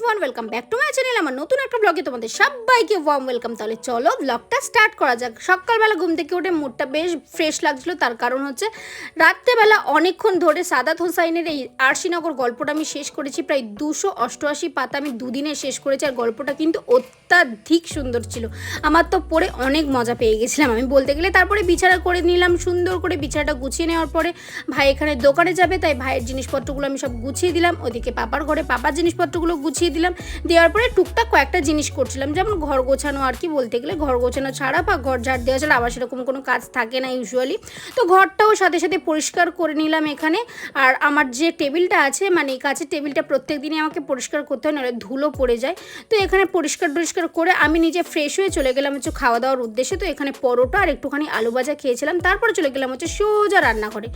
Everyone welcome back to my channel আমার নতুন একটা ব্লগে তোমাদের সবাইকে ওয়ার্ম ওয়েলকাম তাহলে চলো ব্লগটা স্টার্ট করা যাক। সকালবেলা ঘুম থেকে উঠে মুডটা বেশ ফ্রেশ লাগছিল। তার কারণ হচ্ছে রাত্রেবেলা অনেকক্ষণ ধরে সাদাত হোসাইনের এই আরশিনগর গল্পটা আমি শেষ করেছি। প্রায় দুশো অষ্টআশি পাতা আমি দুদিনে শেষ করেছি। আর গল্পটা কিন্তু অত্যাধিক সুন্দর ছিল। আমার তো পড়ে অনেক মজা পেয়ে গেছিলাম। আমি বলতে গেলে তারপরে বিছানা করে নিলাম, সুন্দর করে বিছানাটা গুছিয়ে নেওয়ার পরে ভাই এখানে দোকানে যাবে। তাই ভাইয়ের জিনিসপত্রগুলো আমি সব গুছিয়ে দিলাম। ওদিকে পাপার ঘরে পাপার জিনিসপত্রগুলো গুছিয়ে দিলাম। দেওয়ার পরে টুকটাক কয়েকটা জিনিস করছিলাম। যেমন ঘর গোছানো আর কি বলতে গেলে, ঘর গোছানো ছাড়া বা ঘর ঝাড় দেওয়া ছাড়া আবার সেরকম কোনো কাজ থাকে না ইউজুয়ালি তো ঘরটাও সাথে সাথে পরিষ্কার করে নিলাম এখানে। আর আমার যে টেবিলটা আছে মানে কাছের টেবিলটা প্রত্যেক দিনই আমাকে পরিষ্কার করতে হয়, নাহলে ধুলো পড়ে যায়। তো এখানে পরিষ্কার টরিষ্কার করে আমি নিজে ফ্রেশ হয়ে চলে গেলাম হচ্ছে খাওয়া দাওয়ার উদ্দেশ্যে। তো এখানে পরোটা আর একটুখানি আলু ভাজা খেয়েছিলাম। তারপরে চলে গেলাম হচ্ছে সোজা রান্না করে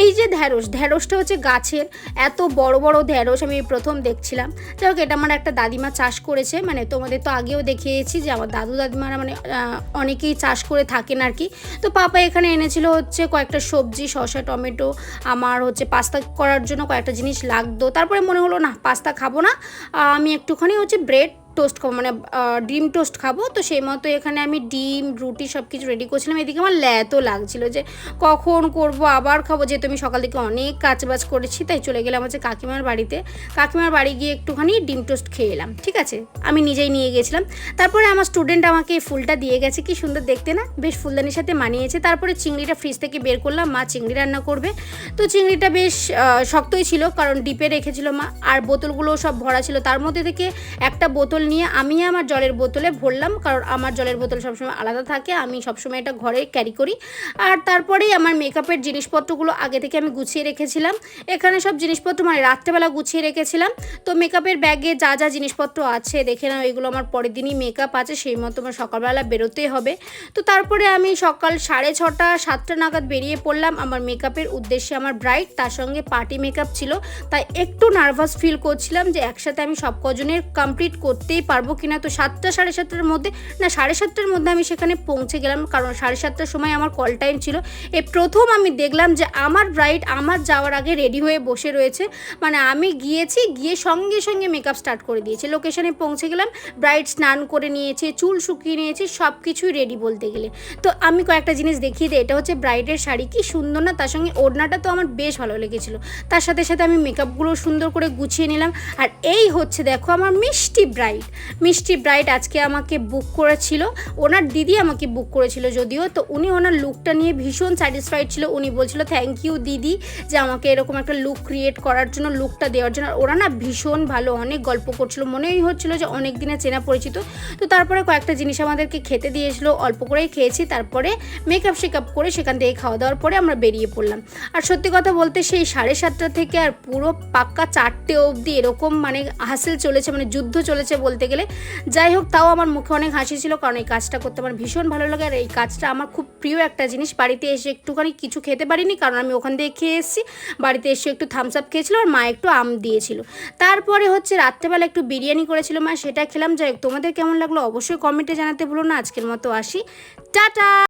এই যে ঢ্যাঁড়স, ঢ্যাঁড়সটা হচ্ছে গাছের। এত বড় বড় ঢ্যাঁড়স আমি প্রথম দেখছিলাম। যাই হোক এটা আমার একটা দাদিমা চাষ করেছে মানে তোমাদের তো আগেও দেখিয়েছি যে আমার দাদু দাদিমারা মানে অনেকেই চাষ করে থাকেন আর কি। তো পাপা এখানে এনেছিল হচ্ছে কয়েকটা সবজি, শসা, টমেটো, আমার হচ্ছে পাস্তা করার জন্য কয়েকটা জিনিস লাগতো। তারপরে মনে হলো, না, পাস্তা খাব না। আমি একটুখানি হচ্ছে ব্রেড টোস্ট খাব মানে ডিম টোস্ট খাব। তো সেই মতো এখানে আমি ডিম, রুটি সব কিছু রেডি করছিলাম। এদিকে আমার ল্যাতো লাগছিল যে, কখন করব, আবার খাব, যেহেতু আমি সকাল থেকে অনেক কাজবাজ করেছি, তাই চলে গেলাম হচ্ছে কাকিমার বাড়িতে। কাকিমার বাড়ি গিয়ে একটুখানি ডিম টোস্ট খেয়ে এলাম, ঠিক আছে? আমি নিজেই নিয়ে গেছিলাম। তারপরে আমার স্টুডেন্ট আমাকে এই ফুলটা দিয়ে গেছে, কি সুন্দর দেখতে না? বেশ ফুলদানির সাথে মানিয়েছে। তারপরে চিংড়িটা ফ্রিজ থেকে বের করলাম, মা চিংড়ি রান্না করবে। তো চিংড়িটা বেশ শক্তই ছিল, কারণ ডিপে রেখেছিল মা। আর বোতলগুলো সব ভরা ছিল। তার মধ্যে থেকে একটা বোতল নিয়ে আমি আমার জলের বোতলে ভরলাম, কারণ আমার জলের বোতল সবসময় আলাদা থাকে, আমি সবসময় এটা ঘরে ক্যারি করি। আর তারপরেই আমার মেকআপের জিনিসপত্রগুলো আগে থেকে আমি গুছিয়ে রেখেছিলাম। এখানে সব জিনিসপত্র মানে রাত্রেবেলা গুছিয়ে রেখেছিলাম। তো মেকআপের ব্যাগে যা যা জিনিসপত্র আছে, দেখে নাও, এগুলো আমার পরের দিনই মেকআপ আছে, সেই মতো আমার সকালবেলা বেরোতেই হবে। তো তারপরে আমি সকাল সাড়ে ছটা, সাতটা নাগাদ বেরিয়ে পড়লাম। আমার মেকআপের উদ্দেশ্যে আমার ব্রাইট তার সঙ্গে পার্টি মেকআপ ছিল। তাই একটু নার্ভাস ফিল করছিলাম যে একসাথে আমি সব কজনের কমপ্লিট করতেই পারব কিনা? তো সাতটা, সাড়ে সাতটার মধ্যে, না, সাড়ে সাতটার মধ্যে আমি সেখানে পৌঁছে গেলাম। কারণ সাড়ে সাতটার সময় আমার কল টাইম ছিল। এ প্রথম আমি দেখলাম যে আমার ব্রাইড আমার যাওয়ার আগে রেডি হয়ে বসে রয়েছে। মানে আমি গিয়েছি, গিয়ে সঙ্গে সঙ্গে মেকআপ স্টার্ট করে দিয়েছি। লোকেশনে পৌঁছে গেলাম ব্রাইড স্নান করে নিয়েছে, চুল শুকিয়ে নিয়েছে সব কিছুই রেডি বলতে গেলে। তো আমি কয়েকটা জিনিস দেখিয়ে দিই। এটা হচ্ছে ব্রাইডের শাড়ি। কি সুন্দর না? তার সঙ্গে ওড়নাটা তো আমার বেশ ভালো লেগেছিলো। তার সাথে সাথে আমি মেকআপগুলো সুন্দর করে গুছিয়ে নিলাম। আর এই হচ্ছে, দেখো, আমার মিষ্টি ব্রাইড মিষ্টি ব্রাইড আজকে আমাকে বুক করেছিল। ওনার দিদি আমাকে বুক করেছিল যদিও, তো উনি ওনার লুকটা নিয়ে ভীষণ স্যাটিসফাইড ছিল। উনি বলছিল থ্যাংক ইউ দিদি, যে আমাকে এরকম একটা লুক ক্রিয়েট করার জন্য লুকটা দেওয়ার জন্য। ওরা না ভীষণ ভালো, অনেক গল্প করছিল। মনেই হচ্ছিল যে অনেক দিনে চেনা পরিচিত। তো তারপরে কয়েকটা জিনিস আমাদেরকে খেতে দিয়েছিল, অল্প করেই খেয়েছি। তারপরে মেকআপ শেকআপ করে সেখান থেকে খাওয়া দাওয়ার পরে আমরা বেরিয়ে পড়লাম। আর সত্যি কথা বলতে সেই সাড়ে সাতটা থেকে আর পুরো পাক্কা চারটে অবধি এরকম মানে হাসিল চলেছে মানে যুদ্ধ চলেছে গেলে। যাই হোক, তাও আমার মুখে অনেক হাসি ছিল, কারণ এই কাজটা করতে আমার ভীষণ ভালো লাগে। আর এই কাজটা আমার খুব প্রিয় একটা জিনিস, বাড়িতে এসে একটুখানি কিছু খেতে পারিনি, কারণ আমি ওখান থেকে খেয়ে এসেছি। বাড়িতে এসে একটু থামস আপ খেয়েছিল আর মা একটু আম দিয়েছিল। তারপরে হচ্ছে রাত্রেবেলা একটু বিরিয়ানি করেছিল মা, সেটা খেলাম। যাই হোক, তোমাদের কেমন লাগল অবশ্যই কমেন্টে জানাতে ভুলো না, আজকের মতো আসি। টাটা!